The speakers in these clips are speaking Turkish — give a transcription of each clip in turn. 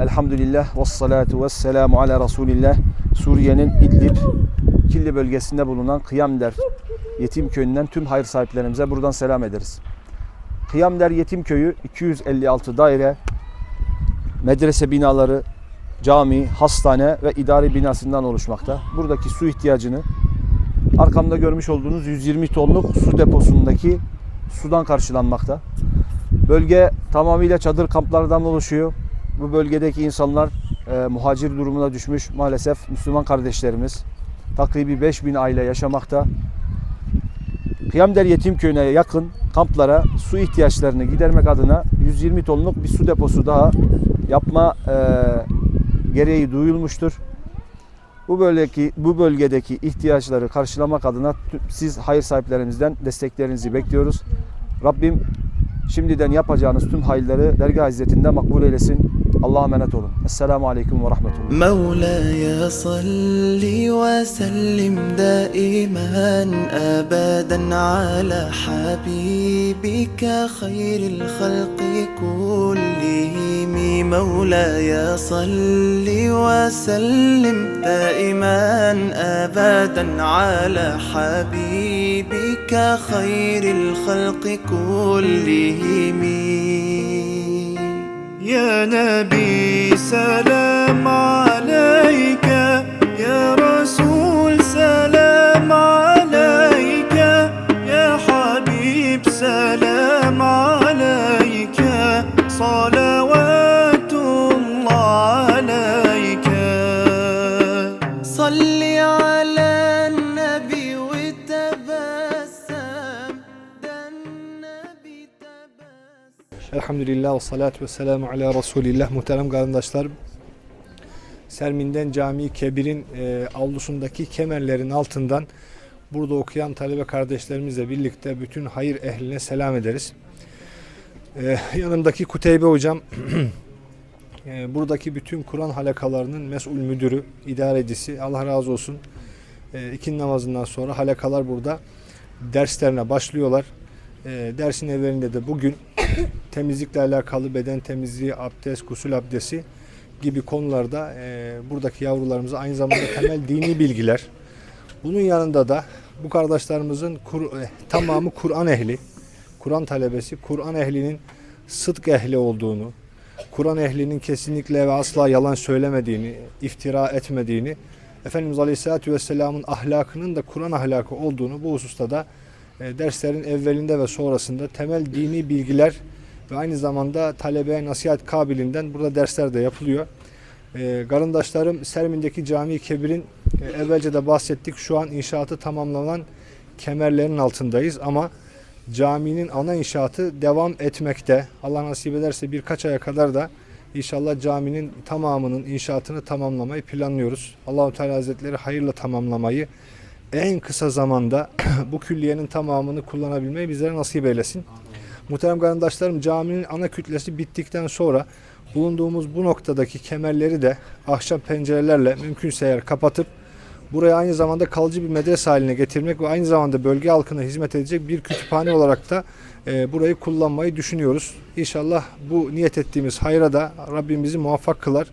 Elhamdülillah ve salatu ve selamu ala Resulillah. Suriye'nin İdlib, Killi bölgesinde bulunan Kıyamder Yetim Köyü'nden tüm hayır sahiplerimize buradan selam ederiz. Kıyamder Yetim Köyü 256 daire, medrese binaları, cami, hastane ve idari binasından oluşmakta. Buradaki su ihtiyacını arkamda görmüş olduğunuz 120 tonluk su deposundaki sudan karşılanmakta. Bölge tamamıyla çadır kamplardan oluşuyor. Bu bölgedeki insanlar e, muhacir durumuna düşmüş maalesef Müslüman kardeşlerimiz. Takribi 5000 aile yaşamakta. Kıyamder Yetim Köyü'ne yakın kamplara su ihtiyaçlarını gidermek adına 120 tonluk bir su deposu daha yapma e, gereği duyulmuştur. Bu bölgedeki bu bölgedeki ihtiyaçları karşılamak adına siz hayır sahiplerimizden desteklerinizi bekliyoruz. Rabbim Şimdiden yapacağınız tüm hayırları dergah izzetinde makbul eylesin. Allah'a emanet olun. Esselamu Aleyküm ve Rahmetullah. Mevlaya salli ve sellim daimen ebeden ala habibike hayril halki kullihim. Mevlaya salli ve sellim daimen ebeden ala habibike خير الخلق كلهم. يا نبي سلام عليك. يا رسول سلام Elhamdülillah ve salatu ve selamu ala Resulillah. Muhterem kardeşlerim. Sermin'den Cami Kebir'in e, avlusundaki kemerlerin altından burada okuyan talebe kardeşlerimizle birlikte bütün hayır ehline selam ederiz. E, yanımdaki Kuteybe hocam e, buradaki bütün Kur'an halakalarının mesul müdürü, idarecisi. Allah razı olsun. E, ikindi namazından sonra halakalar burada derslerine başlıyorlar. E, dersin evvelinde de bugün temizlikle alakalı beden temizliği, abdest, gusül abdesti gibi konularda e, buradaki yavrularımıza aynı zamanda temel dini bilgiler. Bunun yanında da bu kardeşlerimizin Kur- e, tamamı Kur'an ehli, Kur'an talebesi, Kur'an ehlinin sıdk ehli olduğunu, Kur'an ehlinin kesinlikle ve asla yalan söylemediğini, iftira etmediğini, Efendimiz Aleyhisselatü Vesselam'ın ahlakının da Kur'an ahlakı olduğunu bu hususta da e, derslerin evvelinde ve sonrasında temel dini bilgiler ve aynı zamanda talebe nasihat kabilinden burada dersler de yapılıyor. E, Garındaşlarım Sermin'deki Cami Kebir'in e, evvelce de bahsettik. Şu an inşaatı tamamlanan kemerlerin altındayız ama caminin ana inşaatı devam etmekte. Allah nasip ederse birkaç aya kadar da inşallah caminin tamamının inşaatını tamamlamayı planlıyoruz. Allahu Teala Hazretleri hayırla tamamlamayı en kısa zamanda bu külliyenin tamamını kullanabilmeyi bizlere nasip eylesin. Muhterem kardeşlerim caminin ana kütlesi bittikten sonra bulunduğumuz bu noktadaki kemerleri de ahşap pencerelerle mümkünse eğer kapatıp buraya aynı zamanda kalıcı bir medrese haline getirmek ve aynı zamanda bölge halkına hizmet edecek bir kütüphane olarak da e, burayı kullanmayı düşünüyoruz. İnşallah bu niyet ettiğimiz hayra da Rabbim bizi muvaffak kılar.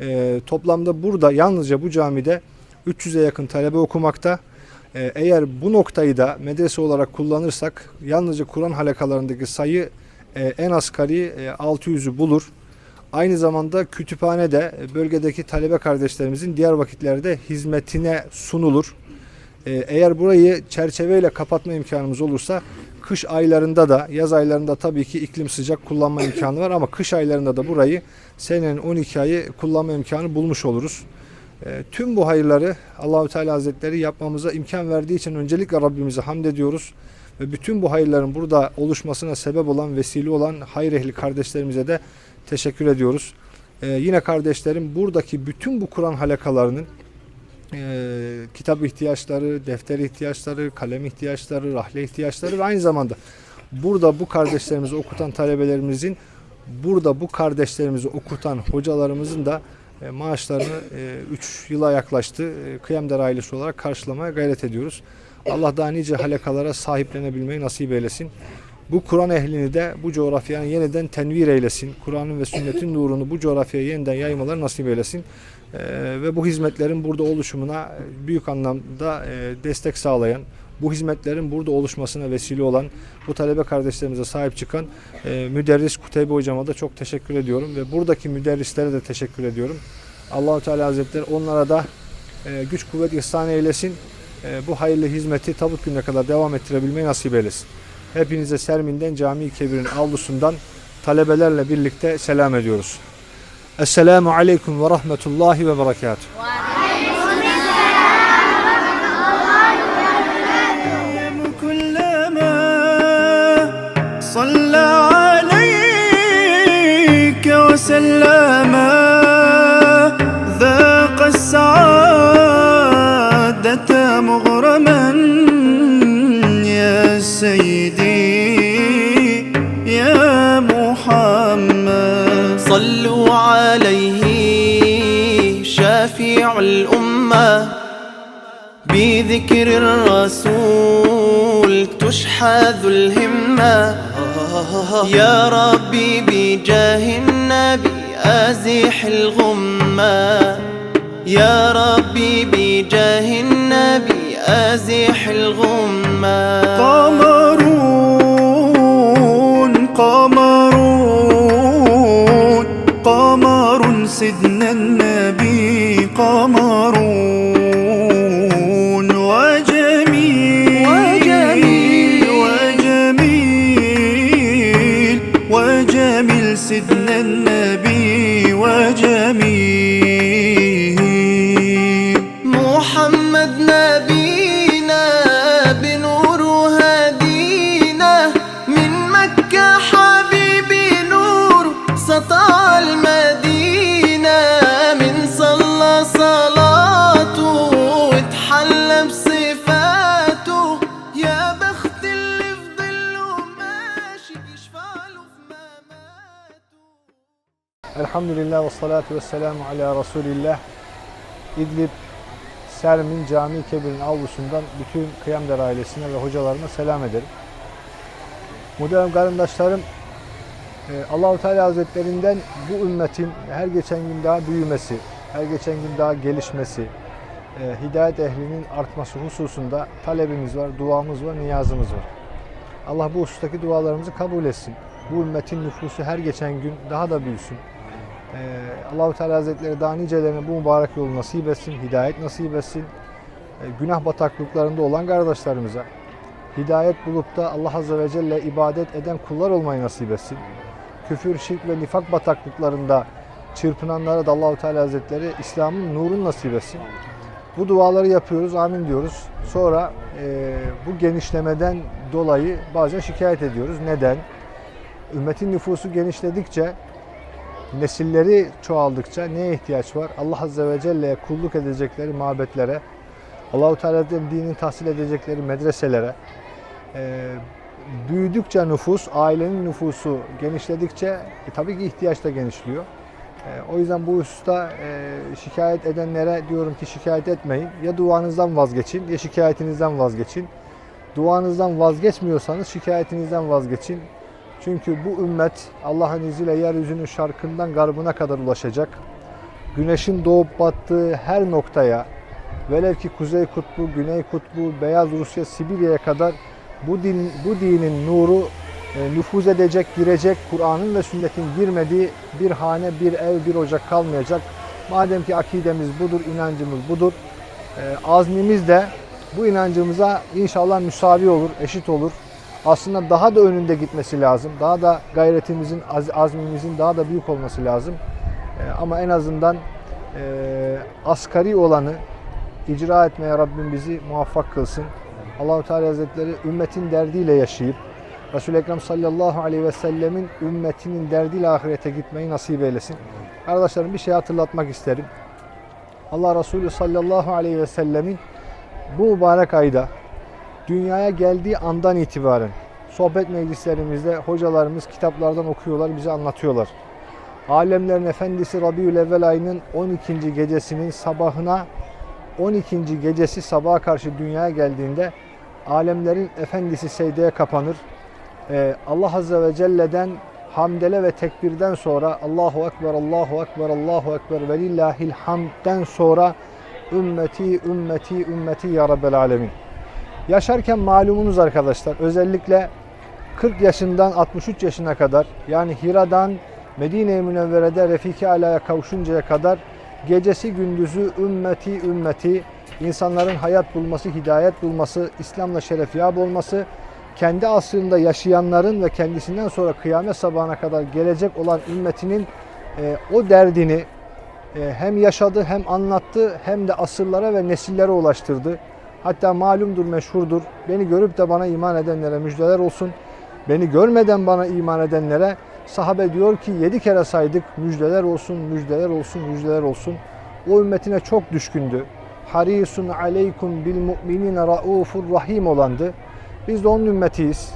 E, toplamda burada yalnızca bu camide 300'e yakın talebe okumakta. Ee, Eğer bu noktayı da medrese olarak kullanırsak yalnızca Kur'an halakalarındaki sayı e, en asgari e, 600'ü bulur. Aynı zamanda kütüphane de e, bölgedeki talebe kardeşlerimizin diğer vakitlerde hizmetine sunulur. Eğer burayı çerçeveyle kapatma imkanımız olursa kış aylarında da yaz aylarında tabii ki iklim sıcak kullanma imkanı var ama kış aylarında da burayı senenin 12 ayı kullanma imkanı bulmuş oluruz. E, Tüm bu hayırları Allahü Teala Hazretleri yapmamıza imkan verdiği için öncelikle Rabbimize hamd ediyoruz. Ve bütün bu hayırların burada oluşmasına sebep olan, vesile olan hayır ehli kardeşlerimize de teşekkür ediyoruz. E, yine kardeşlerim buradaki bütün bu Kur'an halakalarının e, kitap ihtiyaçları, defter ihtiyaçları, kalem ihtiyaçları, rahle ihtiyaçları ve aynı zamanda burada bu kardeşlerimizi okutan talebelerimizin burada bu kardeşlerimizi okutan hocalarımızın da e, maaşlarını 3 yıla yaklaştı. E, Kıyamder ailesi olarak karşılamaya gayret ediyoruz. Allah daha nice halakalara sahiplenebilmeyi nasip eylesin. Bu Kur'an ehlini de bu coğrafyanın yeniden tenvir eylesin. Kur'an'ın ve sünnetin nurunu bu coğrafyaya yeniden yaymaları nasip eylesin. Ee, ve bu hizmetlerin burada oluşumuna büyük anlamda e, destek sağlayan, bu hizmetlerin burada oluşmasına vesile olan, bu talebe kardeşlerimize sahip çıkan e, müderris Kuteybe hocama da çok teşekkür ediyorum ve buradaki müderrislere de teşekkür ediyorum. Allahu Teala Hazretleri onlara da e, güç kuvvet ihsan eylesin. E, bu hayırlı hizmeti tabut gününe kadar devam ettirebilmeyi nasip eylesin. Hepinize Sermin'den Cami-i Kebir'in avlusundan talebelerle birlikte selam ediyoruz. Esselamu Aleyküm ve Rahmetullahi ve Berekatuhu. وسلم ذاق السعادة مغرما يا سيدي يا محمد. صلوا عليه شافع الأمة بذكر الرسول تشحذ الهمة. يا ربي بجاه النبي أزح الغمة. يا ربي بجاه النبي أزح الغمة. قمرون قمرون قمر سيدنا النبي قمرون Elhamdülillah ve salatu ve selamu ala Resulillah. İdlib Sermin Cami Kebir'in avlusundan bütün Kıyamder ailesine ve hocalarına selam ederim. Muhterem kardeşlerim, e, Allahu Teala Hazretlerinden bu ümmetin her geçen gün daha büyümesi, her geçen gün daha gelişmesi, e, hidayet ehlinin artması hususunda talebimiz var, duamız var, niyazımız var. Allah bu husustaki dualarımızı kabul etsin. Bu ümmetin nüfusu her geçen gün daha da büyüsün. Ee, Allahu Teala Hazretleri daha nicelerine bu mübarek yolu nasip etsin, hidayet nasip etsin. Ee, günah bataklıklarında olan kardeşlerimize hidayet bulup da Allah Azze ve Celle ibadet eden kullar olmayı nasip etsin. Küfür, şirk ve nifak bataklıklarında çırpınanlara da Allahu Teala Hazretleri İslam'ın nurunu nasip etsin. Bu duaları yapıyoruz, amin diyoruz. Sonra e, bu genişlemeden dolayı bazen şikayet ediyoruz. Neden? Ümmetin nüfusu genişledikçe nesilleri çoğaldıkça neye ihtiyaç var? Allah Azze ve Celle'ye kulluk edecekleri mabetlere, Allahu Teala'nın dinini tahsil edecekleri medreselere, e, büyüdükçe nüfus, ailenin nüfusu genişledikçe e, tabii ki ihtiyaç da genişliyor. E, o yüzden bu hususta e, şikayet edenlere diyorum ki şikayet etmeyin. Ya duanızdan vazgeçin ya şikayetinizden vazgeçin. Duanızdan vazgeçmiyorsanız şikayetinizden vazgeçin. Çünkü bu ümmet Allah'ın izniyle yeryüzünün şarkından garbına kadar ulaşacak. Güneşin doğup battığı her noktaya, velev ki Kuzey Kutbu, Güney Kutbu, Beyaz Rusya, Sibirya'ya kadar bu din bu dinin nuru e, nüfuz edecek, girecek. Kur'an'ın ve sünnetin girmediği bir hane, bir ev, bir ocak kalmayacak. Madem ki akidemiz budur, inancımız budur. e, azmimiz de bu inancımıza inşallah müsavi olur, eşit olur. Aslında daha da önünde gitmesi lazım. Daha da gayretimizin, az- azmimizin daha da büyük olması lazım. E, ama en azından e, asgari olanı icra etmeye Rabbim bizi muvaffak kılsın. Allahu Teala Hazretleri ümmetin derdiyle yaşayıp Resul-i Ekrem sallallahu aleyhi ve sellemin ümmetinin derdiyle ahirete gitmeyi nasip eylesin. Arkadaşlarım bir şey hatırlatmak isterim. Allah Resulü sallallahu aleyhi ve sellemin bu mübarek ayda dünyaya geldiği andan itibaren sohbet meclislerimizde hocalarımız kitaplardan okuyorlar, bize anlatıyorlar. Alemlerin Efendisi Rabiül Evvel ayının 12. gecesinin sabahına 12. gecesi sabaha karşı dünyaya geldiğinde alemlerin efendisi secdeye kapanır. Ee, Allah Azze ve Celle'den hamdele ve tekbirden sonra Allahu Ekber, Allahu Ekber, Allahu Ekber ve lillahil hamdden sonra ümmeti, ümmeti, ümmeti ya Rabbel Alemin. Yaşarken malumunuz arkadaşlar özellikle 40 yaşından 63 yaşına kadar yani Hira'dan Medine-i Münevvere'de Refiki Ala'ya kavuşuncaya kadar gecesi gündüzü ümmeti ümmeti insanların hayat bulması, hidayet bulması, İslam'la şerefiyab olması, kendi asrında yaşayanların ve kendisinden sonra kıyamet sabahına kadar gelecek olan ümmetinin e, o derdini e, hem yaşadı hem anlattı hem de asırlara ve nesillere ulaştırdı. Hatta malumdur, meşhurdur. Beni görüp de bana iman edenlere müjdeler olsun. Beni görmeden bana iman edenlere sahabe diyor ki yedi kere saydık müjdeler olsun, müjdeler olsun, müjdeler olsun. O ümmetine çok düşkündü. Harisun aleykum bil mu'minine raufur rahim olandı. Biz de onun ümmetiyiz.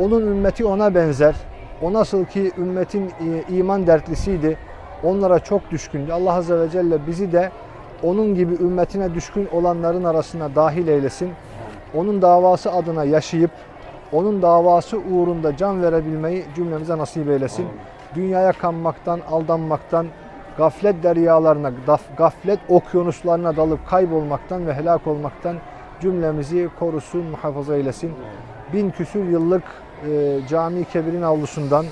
Onun ümmeti ona benzer. O nasıl ki ümmetin iman dertlisiydi. Onlara çok düşkündü. Allah Azze ve Celle bizi de onun gibi ümmetine düşkün olanların arasına dahil eylesin. Onun davası adına yaşayıp onun davası uğrunda can verebilmeyi cümlemize nasip eylesin. Dünyaya kanmaktan, aldanmaktan, gaflet deryalarına, gaf- gaflet okyanuslarına dalıp kaybolmaktan ve helak olmaktan cümlemizi korusun, muhafaza eylesin. Bin küsür yıllık e, cami kebirin avlusundan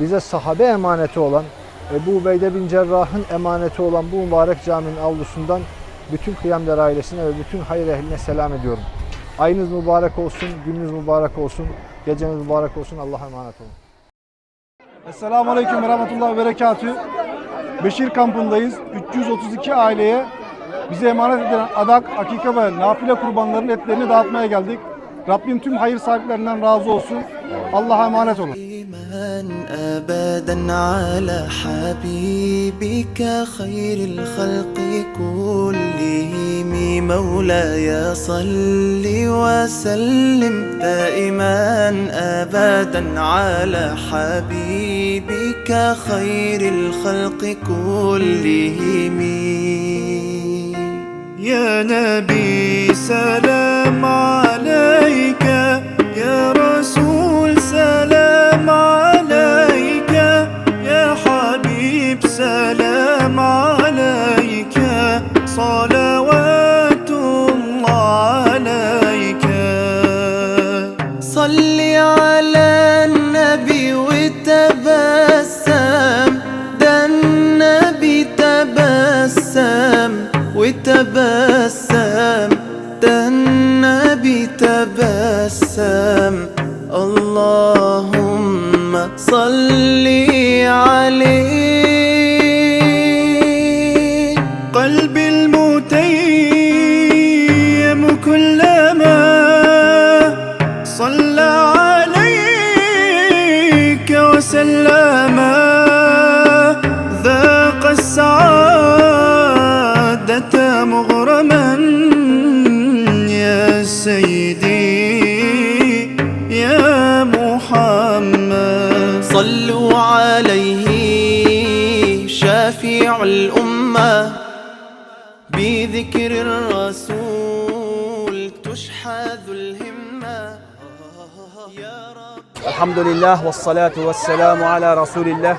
bize sahabe emaneti olan Ebu Ubeyde bin Cerrah'ın emaneti olan bu mübarek caminin avlusundan bütün kıyamder ailesine ve bütün hayır ehline selam ediyorum. Ayınız mübarek olsun, gününüz mübarek olsun, geceniz mübarek olsun. Allah'a emanet olun. Esselamu Aleyküm ve Rahmetullahi ve Berekatü. Beşir kampındayız. 332 aileye bize emanet edilen adak, akika ve nafile kurbanların etlerini dağıtmaya geldik. Rabbim tüm hayır sahiplerinden razı olsun. Allah'a emanet olun. أبدا على حبيبك خير الخلق كلهم مولاي صل وسلم دائما أبدا على حبيبك خير الخلق كلهم يا نبي سلام عليك تبسم اللهم صل عليه شافع الأمة بذكر الرسول تشحذ الهمة يا رب Elhamdülillah ve salatu ve selamu ala Resulillah.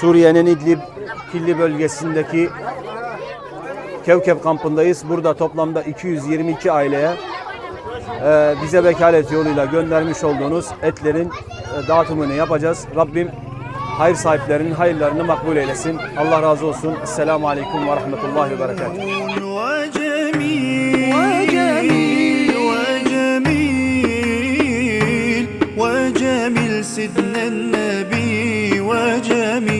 Suriye'nin İdlib, Killi bölgesindeki Kevkep kampındayız. Burada toplamda 222 aileye e, bize vekalet yoluyla göndermiş olduğunuz etlerin e, dağıtımını yapacağız. Rabbim hayır sahiplerinin hayırlarını makbul eylesin. Allah razı olsun. Esselamu Aleyküm ve Rahmetullahi ve Berekatuhu. وجميل سيدنا النبي وجميل